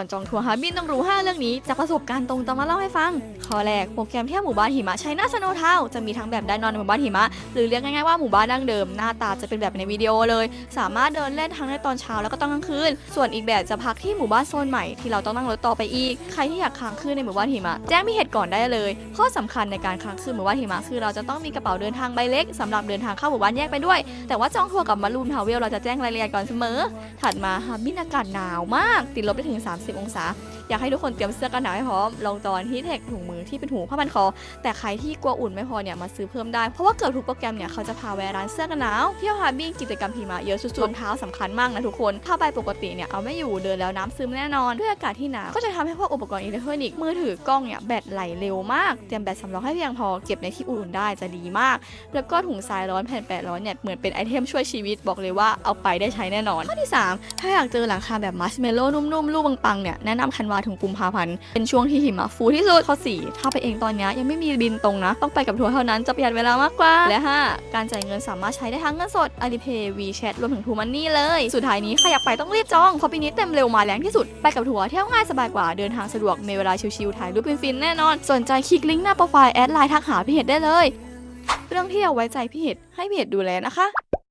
ก่อนจองทัวร์ฮาร์บินต้องรู้ 5 เรื่องนี้ จากประสบการณ์ตรงจะมาเล่าให้ฟัง ข้อแรกโปรแกรมเที่ยวหมู่บ้านหิมะชัยนาสโนทาวจะมีทั้งแบบได้นอนในหมู่บ้านหิมะ หรือเรียกง่ายๆว่าหมู่บ้านดั้งเดิมหน้าตาจะเป็นแบบในวิดีโอเลย สามารถเดินเล่นทั้งในตอนเช้าแล้วก็ตอนกลางคืน ส่วนอีกแบบจะพักที่หมู่บ้านโซนใหม่ที่เราต้องนั่งรถต่อไปอีก ใครที่อยากค้างคืนในหมู่บ้านหิมะแจ้งพี่เหตุก่อนได้เลย ข้อสำคัญในการค้างคืนหมู่บ้านหิมะคือเราจะต้องมีกระเป๋าเดินทางใบเล็กสำหรับเดินทางเข้าหมู่บ้านแยกไปด้วย แต่ว่าจองทัวร์กับมารูนทาวเวลเราจะแจ้งรายละเอียดก่อนเสมอ ถัดมาฮาร์บินอากาศหนาวมากติดลบไปถึง30องศา อยากให้ทุกคนเตรียมเสื้อกันหนาวให้พร้อมลองจอนที่เทคถุงมือที่เป็นหูผ้าพันคอ แต่ใครที่กลัวอุ่นไม่พอเนี่ยมาซื้อเพิ่มได้ เพราะว่าเกือบทุกโปรแกรมเนี่ยเขาจะพาแวะร้านเสื้อกันหนาวเที่ยวฮาร์บินกิจกรรมหิมะเยอะสุดๆรองเท้าสำคัญมากนะทุกคนถ้าไปปกติเนี่ยเอาไม่อยู่เดินแล้วน้ำซึมแน่นอนด้วยอากาศที่หนาวก็จะทำให้พวกอุปกรณ์อิเล็กทรอนิกส์มือถือกล้องเนี่ยแบตไหลเร็วมากเตรียมแบตสำรองให้เพียงพอเก็บในที่อุ่นได้จะดีมาก แล้วก็ถุงทรายร้อนแผ่นแปะร้อนเนี่ยเหมือนเป็นไอเทมช่วยชีวิตบอกเลยว่าเอาไปได้ใช้แน่นอนข้อที่ 3 ถ้าอยากเจอหลังคาแบบมัชเมลโล่นุ่มๆลูกปังเนี่ยแนะนำธันวาถึงกุมภาพันธ์เป็นช่วงที่หิมะฟูที่สุดข้อ4ถ้าไปเองตอนนี้ยังไม่มีบินตรงนะ ต้องไปกับทัวร์เท่านั้นจะประหยัดเวลามากกว่า และ 5 การจ่ายเงินสามารถใช้ได้ทั้งเงินสด Alipay WeChat รวมถึง True Money เลย สุดท้ายนี้ใครอยากไปต้องรีบจองเพราะปีนี้เต็มเร็วมาแรงที่สุด ไปกับทัวร์เที่ยวง่ายสบายกว่าเดินทางสะดวกในเวลาชิลๆถ่ายรูปฟินๆแน่นอน สนใจคลิกลิงก์หน้าโปรไฟล์แอดไลน์ทักหาพี่เห็ดได้เลย เรื่องที่เอาไว้ใจพี่เห็ดให้พี่เห็ดดูแลนะคะ